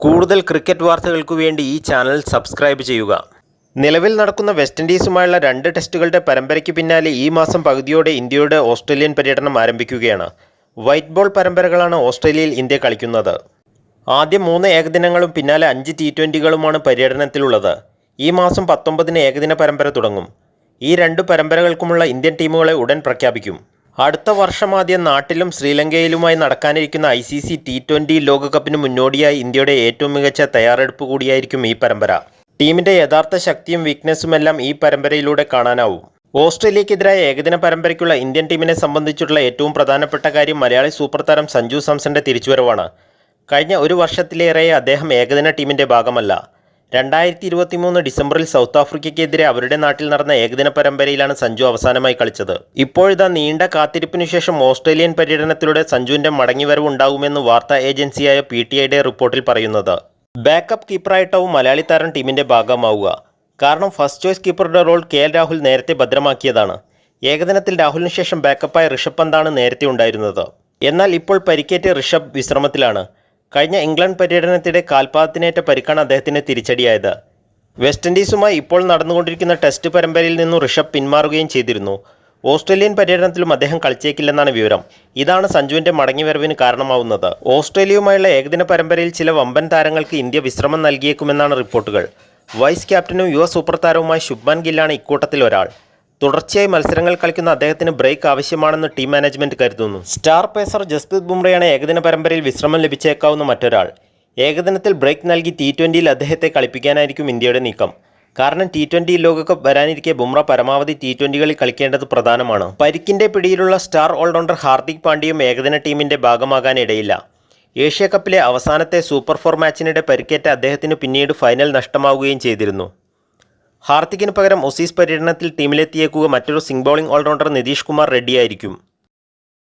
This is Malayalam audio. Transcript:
കൂടുതൽ ക്രിക്കറ്റ് വാർത്തകൾക്കു വേണ്ടി ഈ ചാനൽ സബ്സ്ക്രൈബ് ചെയ്യുക. നിലവിൽ നടക്കുന്ന വെസ്റ്റ് ഇൻഡീസുമായുള്ള രണ്ട് ടെസ്റ്റുകളുടെ പരമ്പരയ്ക്ക് പിന്നാലെ ഈ മാസം പകുതിയോടെ ഇന്ത്യയുടെ ഓസ്ട്രേലിയൻ പര്യടനം ആരംഭിക്കുകയാണ്. വൈറ്റ് ബോൾ പരമ്പരകളാണ് ഓസ്ട്രേലിയയിൽ ഇന്ത്യ കളിക്കുന്നത്. ആദ്യം മൂന്ന് ഏകദിനങ്ങളും പിന്നാലെ അഞ്ച് ടി ട്വന്റികളുമാണ് പര്യടനത്തിലുള്ളത്. ഈ മാസം പത്തൊമ്പതിന് ഏകദിന പരമ്പര തുടങ്ങും. ഈ രണ്ട് പരമ്പരകൾക്കുമുള്ള ഇന്ത്യൻ ടീമുകളെ ഉടൻ പ്രഖ്യാപിക്കും. അടുത്ത വർഷമാദ്യം നാട്ടിലും ശ്രീലങ്കയിലുമായി നടക്കാനിരിക്കുന്ന I C C T twenty ലോകകപ്പിന് മുന്നോടിയായി ഇന്ത്യയുടെ ഏറ്റവും മികച്ച തയ്യാറെടുപ്പ് കൂടിയായിരിക്കും ഈ പരമ്പര. ടീമിന്റെ യഥാർത്ഥ ശക്തിയും വീക്ക്നെസ്സുമെല്ലാം ഈ പരമ്പരയിലൂടെ കാണാനാവും. ഓസ്ട്രേലിയക്കെതിരായ ഏകദിന പരമ്പരയ്ക്കുള്ള ഇന്ത്യൻ ടീമിനെ സംബന്ധിച്ചുള്ള ഏറ്റവും പ്രധാനപ്പെട്ട കാര്യം മലയാളി സൂപ്പർ താരം സഞ്ജു സാംസന്റെ തിരിച്ചുവരവാണ്. കഴിഞ്ഞ ഒരു വർഷത്തിലേറെ അദ്ദേഹം ഏകദിന ടീമിന്റെ ഭാഗമല്ല. രണ്ടായിരത്തി ഇരുപത്തിമൂന്ന് ഡിസംബറിൽ സൗത്ത് ആഫ്രിക്കയ്ക്കെതിരെ അവരുടെ നാട്ടിൽ നടന്ന ഏകദിന പരമ്പരയിലാണ് സഞ്ജു അവസാനമായി കളിച്ചത്. ഇപ്പോഴിതാ നീണ്ട കാത്തിരിപ്പിനു ശേഷം ഓസ്ട്രേലിയൻ പര്യടനത്തിലൂടെ സഞ്ജുവിന്റെ മടങ്ങിവരവ് ഉണ്ടാകുമെന്ന് വാർത്താ ഏജൻസിയായ പി ടി ഐയുടെ റിപ്പോർട്ടിൽ പറയുന്നത്. ബാക്കപ്പ് കീപ്പറായിട്ടാവും മലയാളി താരം ടീമിന്റെ ഭാഗമാവുക. കാരണം ഫസ്റ്റ് ചോയ്സ് കീപ്പറുടെ റോൾ കെ എൽ രാഹുൽ നേരത്തെ ഭദ്രമാക്കിയതാണ്. ഏകദിനത്തിൽ രാഹുലിന് ശേഷം ബാക്കപ്പായ ഋഷഭ് പന്താണ് നേരത്തെ ഉണ്ടായിരുന്നത്. എന്നാൽ ഇപ്പോൾ പരിക്കേറ്റ ഋഷഭ് വിശ്രമത്തിലാണ്. കഴിഞ്ഞ ഇംഗ്ലണ്ട് പര്യടനത്തിടെ കാൽപാദത്തിനേറ്റ പരിക്കാണ് അദ്ദേഹത്തിന് തിരിച്ചടിയായത്. വെസ്റ്റ് ഇൻഡീസുമായി ഇപ്പോൾ നടന്നുകൊണ്ടിരിക്കുന്ന ടെസ്റ്റ് പരമ്പരയിൽ നിന്നും ഋഷഭ് പിന്മാറുകയും ചെയ്തിരുന്നു. ഓസ്ട്രേലിയൻ പര്യടനത്തിലും അദ്ദേഹം കളിച്ചേക്കില്ലെന്നാണ് വിവരം. ഇതാണ് സഞ്ജുവിന്റെ മടങ്ങിവരവിന് കാരണമാവുന്നത്. ഓസ്ട്രേലിയയുമായുള്ള ഏകദിന പരമ്പരയിൽ ചില വമ്പൻ താരങ്ങൾക്ക് ഇന്ത്യ വിശ്രമം നൽകിയേക്കുമെന്നാണ് റിപ്പോർട്ടുകൾ. വൈസ് ക്യാപ്റ്റനും യുവ സൂപ്പർ താരവുമായ ശുഭ്മാൻ ഗില്ലാണ് ഇക്കൂട്ടത്തിൽ ഒരാൾ. തുടർച്ചയായി മത്സരങ്ങൾ കളിക്കുന്ന അദ്ദേഹത്തിന് ബ്രേക്ക് ആവശ്യമാണെന്ന് ടീം മാനേജ്മെന്റ് കരുതുന്നു. സ്റ്റാർ പേസർ ജസ്പ്രീത് ബുംറയാണ് ഏകദിന പരമ്പരയിൽ വിശ്രമം ലഭിച്ചേക്കാവുന്ന മറ്റൊരാൾ. ഏകദിനത്തിൽ ബ്രേക്ക് നൽകി ടി ട്വന്റിയിൽ അദ്ദേഹത്തെ കളിപ്പിക്കാനായിരിക്കും ഇന്ത്യയുടെ നീക്കം. കാരണം ടി ട്വന്റി ലോകകപ്പ് വരാനിരിക്കെ ബുംറ പരമാവധി ടി ട്വന്റികളിൽ കളിക്കേണ്ടത് പ്രധാനമാണ്. പരിക്കിന്റെ പിടിയിലുള്ള സ്റ്റാർ ഓൾറൗണ്ടർ ഹാർദിക് പാണ്ഡ്യയും ഏകദിന ടീമിന്റെ ഭാഗമാകാനിടയില്ല. ഏഷ്യ കപ്പിലെ അവസാനത്തെ സൂപ്പർ ഫോർ മാച്ചിനിടെ പരിക്കേറ്റ അദ്ദേഹത്തിന് പിന്നീട് ഫൈനൽ നഷ്ടമാവുകയും ചെയ്തിരുന്നു. ഹാർദിക്കിന് പകരം ഒസീസ് പര്യടനത്തിൽ ടീമിലെത്തിയേക്കുക മറ്റൊരു seam bowling allrounder Nitish Kumar റെഡ്ഡിയായിരിക്കും.